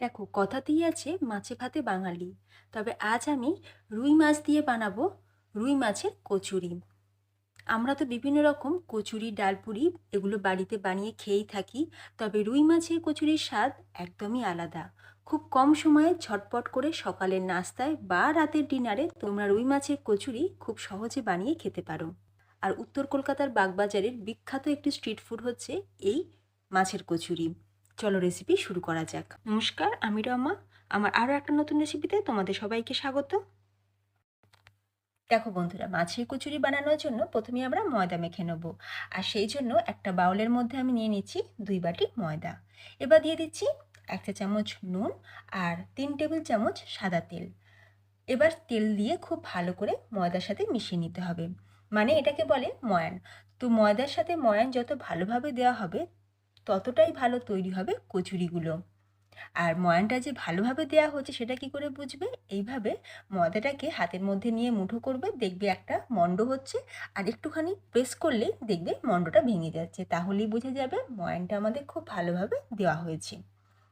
দেখো, কথাতেই আছে মাছে ভাতে বাঙালি। তবে আজ আমি রুই মাছ দিয়ে বানাবো রুই মাছের কচুরি। আমরা তো বিভিন্ন রকম কচুরি, ডালপুরি এগুলো বাড়িতে বানিয়ে খেয়েই থাকি, তবে রুই মাছের কচুরির স্বাদ একদমই আলাদা। খুব কম সময়ে ঝটপট করে সকালের নাস্তায় বা রাতের ডিনারে তোমরা রুই মাছের কচুরি খুব সহজে বানিয়ে খেতে পারো। আর উত্তর কলকাতার বাগবাজারের বিখ্যাত একটি স্ট্রিট ফুড হচ্ছে এই মাছের কচুরি। চলো রেসিপি শুরু করা যাক। নমস্কার, আমি রমা। আমার আরও একটা নতুন রেসিপিতে তোমাদের সবাইকে স্বাগত। দেখো বন্ধুরা, মাছের কচুরি বানানোর জন্য প্রথমে আমরা ময়দা মেখে নেব। আর সেই জন্য একটা বাউলের মধ্যে আমি নিয়ে নিচ্ছি দুই বাটি ময়দা। এবার দিয়ে দিচ্ছি এক চা চামচ নুন আর তিন টেবিল চামচ সাদা তেল। এবার তেল দিয়ে খুব ভালো করে ময়দার সাথে মিশিয়ে নিতে হবে। মানে এটাকে বলে ময়ান। তো ময়দার সাথে ময়ান যত ভালোভাবে দেওয়া হবে ততটাই ভালো তৈরি হবে কচুরিগুলো। আর ময়ানটা যে ভালোভাবে দেওয়া হচ্ছে সেটা কি করে বুঝবে? এইভাবে ময়দাটাকে হাতের মধ্যে নিয়ে মুঠো করবে, দেখবে একটা মণ্ড হচ্ছে, আর একটুখানি প্রেস করলে দেখবে মণ্ডটা ভেঙে যাচ্ছে। তাহলেই বোঝা যাবে ময়ানটা আমাদের খুব ভালোভাবে দেওয়া হয়েছে।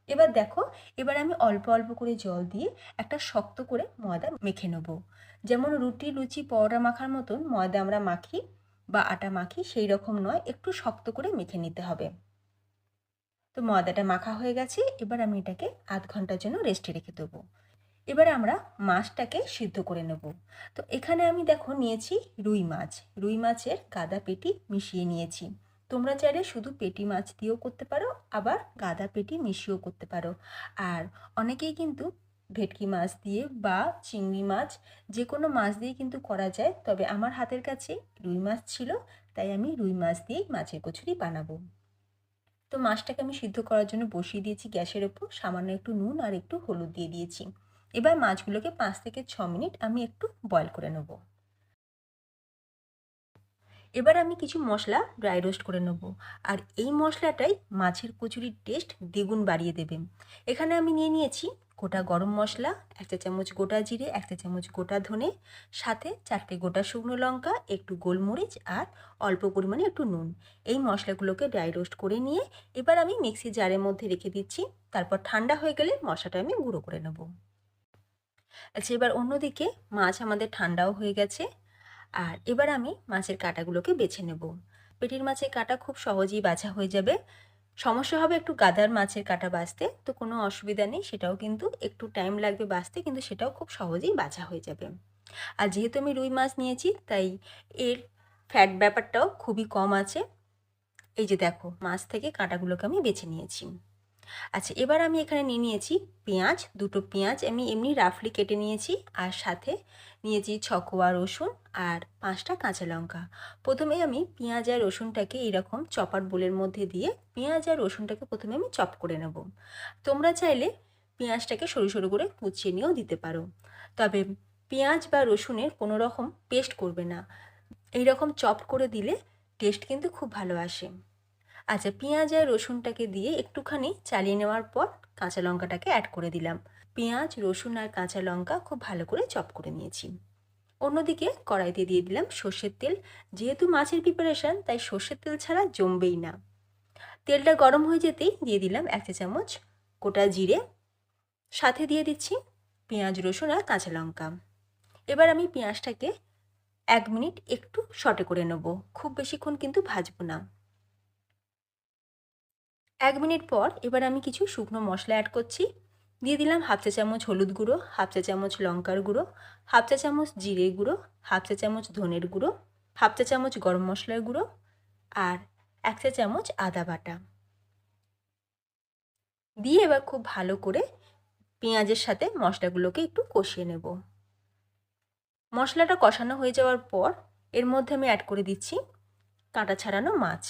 এবার দেখো, এবার আমি অল্প অল্প করে জল দিয়ে একটা শক্ত করে ময়দা মেখে নেব। যেমন রুটি, লুচি, পরোটা মাখার মতন ময়দা আমরা মাখি বা আটা মাখি, সেই রকম নয়, একটু শক্ত করে মেখে নিতে হবে। তো ময়দাটা মাখা হয়ে গেছে, এবার আমি এটাকে আধ ঘণ্টার জন্য রেস্টে রেখে দেবো। এবার আমরা মাছটাকে সিদ্ধ করে নেব। তো এখানে আমি দেখো নিয়েছি রুই মাছ। রুই মাছের গাদা পেটি মিশিয়ে নিয়েছি। তোমরা চাইলে শুধু পেটি মাছ দিয়েও করতে পারো, আবার গাদা পেটি মিশিয়েও করতে পারো। আর অনেকেই কিন্তু ভেটকি মাছ দিয়ে বা চিংড়ি মাছ যে কোনো মাছ দিয়ে কিন্তু করা যায়, তবে আমার হাতের কাছে রুই মাছ ছিল, তাই আমি রুই মাছ দিয়েই মাছের কচুরি বানাবো। তো মাছটাকে আমি সিদ্ধ করার জন্য বসিয়ে দিয়েছি গ্যাসের ওপর, সামান্য একটু নুন আর একটু হলুদ দিয়ে দিয়েছি। এবার মাছগুলোকে পাঁচ থেকে ছ মিনিট আমি একটু বয়ল করে নেব। এবার আমি কিছু মশলা ড্রাই রোস্ট করে নেব। আর এই মশলাটাই মাছের কচুরির টেস্ট দ্বিগুণ বাড়িয়ে দেবে। এখানে আমি নিয়ে নিয়েছি গোটা গরম মশলা, এক চা চামচ গোটা জিরে, এক চা চামচ গোটা ধনে, সাথে চারটে গোটা শুকনো লঙ্কা, একটু গোলমরিচ আর অল্প পরিমাণে একটু নুন। এই মশলাগুলোকে ড্রাই রোস্ট করে নিয়ে এবার আমি মিক্সি জারের মধ্যে রেখে দিচ্ছি। তারপর ঠান্ডা হয়ে গেলে মশলাটা আমি গুঁড়ো করে নেব। আচ্ছা এবার অন্যদিকে মাছ আমাদের ঠান্ডাও হয়ে গেছে। আর এবার আমি মাছের কাঁটাগুলোকে বেছে নেব। পেটির মাছের কাঁটা খুব সহজেই বাছা হয়ে যাবে। সমস্যা হবে একটু গাদার মাছের কাটা বাছতে, তো কোনো অসুবিধা নেই, সেটাও কিন্তু একটু টাইম লাগবে বাছতে, কিন্তু সেটাও খুব সহজেই বাছা হয়ে যাবে। আর যেহেতু আমি রুই মাছ নিয়েছি, তাই এর ফ্যাট ব্যাপারটাও খুবই কম আছে। এই যে দেখো, মাছ থেকে কাঁটাগুলোকে আমি বেছে নিয়েছি। আচ্ছা এবার আমি এখানে নিয়ে নিয়েছি পেঁয়াজ, দুটো পেঁয়াজ আমি এমনি রাফলি কেটে নিয়েছি আর সাথে নিয়েছি ছকোয়া রসুন আর পাঁচটা কাঁচা লঙ্কা। প্রথমে আমি পেঁয়াজ আর রসুনটাকে এরকম চপার বোলের মধ্যে দিয়ে পেঁয়াজ আর রসুনটাকে প্রথমে আমি চপ করে নেব। তোমরা চাইলে পেঁয়াজটাকে সরু সরু করে কুচিয়ে নিয়েও দিতে পারো। তবে পেঁয়াজ বা রসুনের কোনো রকম পেস্ট করবে না। এই রকম চপ করে দিলে টেস্ট কিন্তু খুব ভালো আসে। আচ্ছা পেঁয়াজ আর রসুনটাকে দিয়ে একটুখানি চালিয়ে নেওয়ার পর কাঁচা লঙ্কাটাকে অ্যাড করে দিলাম। পেঁয়াজ, রসুন আর কাঁচা লঙ্কা খুব ভালো করে চপ করে নিয়েছি। অন্যদিকে কড়াইতে দিয়ে দিলাম সর্ষের তেল। যেহেতু মাছের প্রিপারেশান তাই সর্ষের তেল ছাড়া জমবেই না। তেলটা গরম হয়ে যেতেই দিয়ে দিলাম এক চা চামচ গোটা জিরে। সাথে দিয়ে দিচ্ছি পেঁয়াজ, রসুন আর কাঁচা লঙ্কা। এবার আমি পেঁয়াজটাকে এক মিনিট একটু শটে করে নেব। খুব বেশিক্ষণ কিন্তু ভাজবো না। এক মিনিট পর এবার আমি কিছু শুকনো মশলা অ্যাড করছি। দিয়ে দিলাম হাফ চা চামচ হলুদ গুঁড়ো, হাফ চা চামচ লঙ্কার গুঁড়ো, হাফ চা চামচ জিরে গুঁড়ো, হাফ চা চামচ ধনের গুঁড়ো, হাফ চা চামচ গরম মশলার গুঁড়ো আর এক চা চামচ আদা বাটা। দিয়ে এবার খুব ভালো করে পেঁয়াজের সাথে মশলাগুলোকে একটু কষিয়ে নেব। মশলাটা কষানো হয়ে যাওয়ার পর এর মধ্যে আমি অ্যাড করে দিচ্ছি কাঁটা ছাড়ানো মাছ।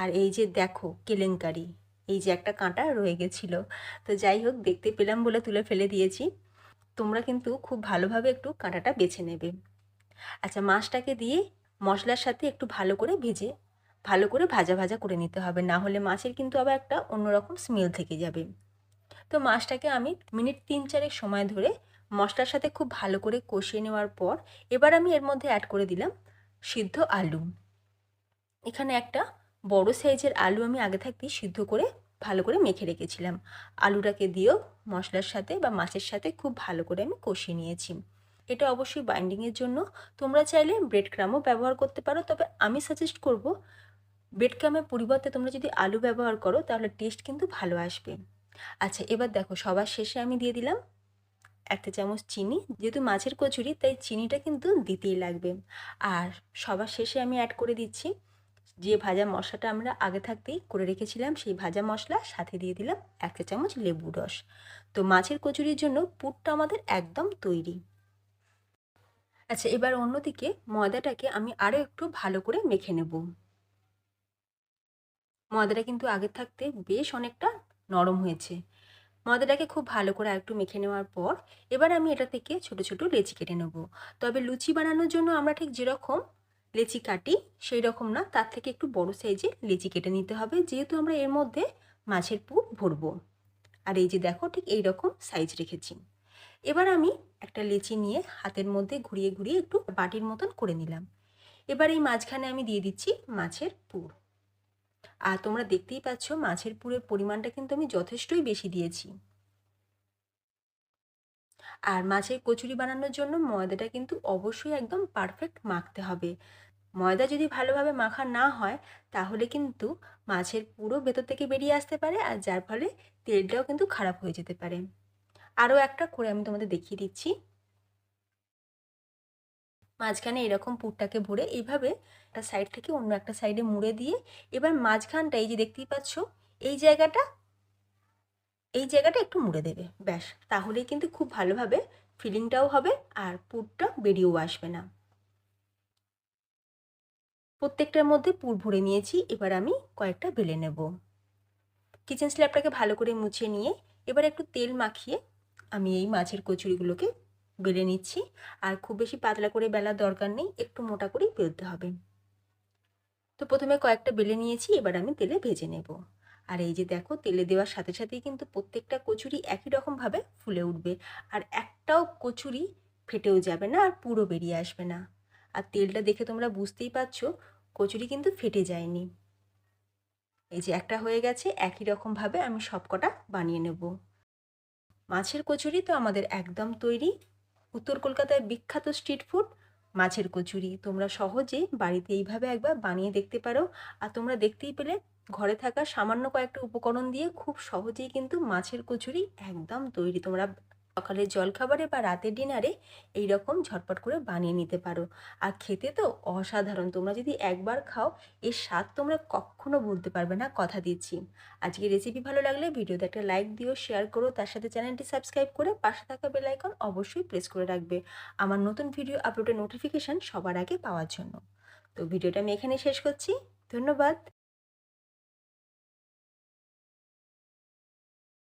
আর এই যে দেখো, কেলেঙ্কারি, এই যে একটা কাঁটা রয়ে গেছিল। তো যাই হোক, দেখতে পেলাম বলে তুলে ফেলে দিয়েছি। তোমরা কিন্তু খুব ভালোভাবে একটু কাঁটাটা বেছে নেবে। আচ্ছা মাছটাকে দিয়ে মশলার সাথে একটু ভালো করে ভেজে, ভালো করে ভাজা ভাজা করে নিতে হবে। না হলে মাছের কিন্তু আবার একটা অন্যরকম স্মেল থেকে যাবে। তো মাছটাকে আমি মিনিট তিন চারেক সময় ধরে মশলার সাথে খুব ভালো করে কষিয়ে নেওয়ার পর, এবার আমি এর মধ্যে অ্যাড করে দিলাম সিদ্ধ আলু। এখানে একটা বড় সাইজের আলু আমি আগে থাকতেই সিদ্ধ করে ভালো করে মেখে রেখেছিলাম। আলুটাকে দিয়েও মশলার সাথে বা মাছের সাথে খুব ভালো করে আমি কষিয়ে নিয়েছি। এটা অবশ্যই বাইন্ডিংয়ের জন্য। তোমরা চাইলে ব্রেড ক্রামও ব্যবহার করতে পারো, তবে আমি সাজেস্ট করব ব্রেড ক্রামের পরিবর্তে তোমরা যদি আলু ব্যবহার করো, তাহলে টেস্ট কিন্তু ভালো আসবে। আচ্ছা এবার দেখো, সবার শেষে আমি দিয়ে দিলাম একটা চামচ চিনি। যেহেতু মাছের কচুরি, তাই চিনিটা কিন্তু দিতেই লাগবে। আর সবার শেষে আমি অ্যাড করে দিচ্ছি যে ভাজা মশলাটা আমরা আগে থাকতেই করে রেখেছিলাম, সেই ভাজা মশলা সাথে দিয়ে দিলাম একটা চামচ লেবু রস। তো মাছের কচুরির জন্য পুরটা আমাদের একদম তৈরি। আচ্ছা এবার অন্যদিকে ময়দাটাকে আমি আরও একটু ভালো করে মেখে নেব। ময়দাটা কিন্তু আগে থাকতে বেশ অনেকটা নরম হয়েছে। ময়দাটাকে খুব ভালো করে একটু মেখে নেওয়ার পর, এবার আমি এটা থেকে ছোট ছোট লেচি কেটে নেব। তবে লুচি বানানোর জন্য আমরা ঠিক যেরকম লেচি কাটি, সেই রকম না, তার থেকে একটু বড় সাইজে লেচি কেটে নিতে হবে। যেহেতু আমরা এর মধ্যে মাছের পুর ভরবো। আর এই যে দেখো, ঠিক এই রকম সাইজ রেখেছি। এবার আমি একটা লেচি নিয়ে হাতের মধ্যে ঘুরিয়ে ঘুরিয়ে একটু বাটির মতন করে নিলাম। এবার এই মাঝখানে আমি দিয়ে দিচ্ছি মাছের পুর। আর তোমরা দেখতেই পাচ্ছ, মাছের পুরের পরিমাণটা কিন্তু আমি যথেষ্টই বেশি দিয়েছি। আর মাছের কচুরি বানানোর জন্য ময়দাটা কিন্তু অবশ্যই একদম পারফেক্ট মাখতে হবে। ময়দা যদি ভালোভাবে মাখা না হয়, তাহলে কিন্তু মাছের পুরো ভেতর থেকে বেরিয়ে আসতে পারে আর যার ফলে তেলটাও কিন্তু খারাপ হয়ে যেতে পারে। আরও একটা করে আমি তোমাদের দেখিয়ে দিচ্ছি। মাঝখানে এরকম পুরটাকে ভরে এইভাবে একটা সাইড থেকে অন্য একটা সাইডে মুড়ে দিয়ে, এবার মাঝখানটা এই যে দেখতেই পাচ্ছ, এই জায়গাটা এই জায়গাটা একটু মুড়ে দেবে, ব্যাস। তাহলেই কিন্তু খুব ভালোভাবে ফিলিংটাও হবে আর পুরটা বেরিয়েও আসবে না। প্রত্যেকটার মধ্যে পুর ভরে নিয়েছি, এবার আমি কয়েকটা বেলে নেব। কিচেন স্ল্যাবটাকে ভালো করে মুছে নিয়ে এবার একটু তেল মাখিয়ে আমি এই মাছের কচুরিগুলোকে বেলে নিচ্ছি। আর খুব বেশি পাতলা করে বেলার দরকার নেই, একটু মোটা করেই বেলতে হবে। তো প্রথমে কয়েকটা বেলে নিয়েছি, এবার আমি তেলে ভেজে নেব। আর এই যে দেখো, তেলে দেওয়ার সাথে সাথেই কিন্তু প্রত্যেকটা কচুরি একই রকমভাবে ফুলে উঠবে। আর একটাও কচুরি ফেটেও যাবে না আর পুরো বেরিয়ে আসবে না। আর তেলটা দেখে তোমরা বুঝতেই পারছ, কচুরি কিন্তু ফেটে যায়নি। এই যে একটা হয়ে গেছে, একই রকমভাবে আমি সবকটা বানিয়ে নেব। মাছের কচুরি তো আমাদের একদম তৈরি। উত্তর কলকাতায় বিখ্যাত স্ট্রিট ফুড মাছের কচুরি। তোমরা সহজে বাড়িতে এইভাবে একবার বানিয়ে দেখতে পারো। আর তোমরা দেখতেই পেলে ঘরে থাকা সামান্য কয়েকটা উপকরণ দিয়ে খুব সহজেই কিন্তু মাছের কচুরি একদম তৈরি। তোমরা সকালের জলখাবারে বা রাতের ডিনারে এই রকম ঝটপট করে বানিয়ে নিতে পারো। আর খেতে তো অসাধারণ। তোমরা যদি একবার খাও, এর স্বাদ তোমরা কখনো ভুলতে পারবে না, কথা দিচ্ছি। আজকে রেসিপি ভালো লাগলে ভিডিওতে একটা লাইক দিও শেয়ার করো, তার সাথে চ্যানেলটি সাবস্ক্রাইব করে পাশে থাকা বেল আইকন অবশ্যই প্রেস করে রাখবে। আমার নতুন ভিডিও আপলোডের নোটিফিকেশান সবার আগে পাওয়ার জন্য। তো ভিডিওটা আমি এখানে শেষ করছি। ধন্যবাদ।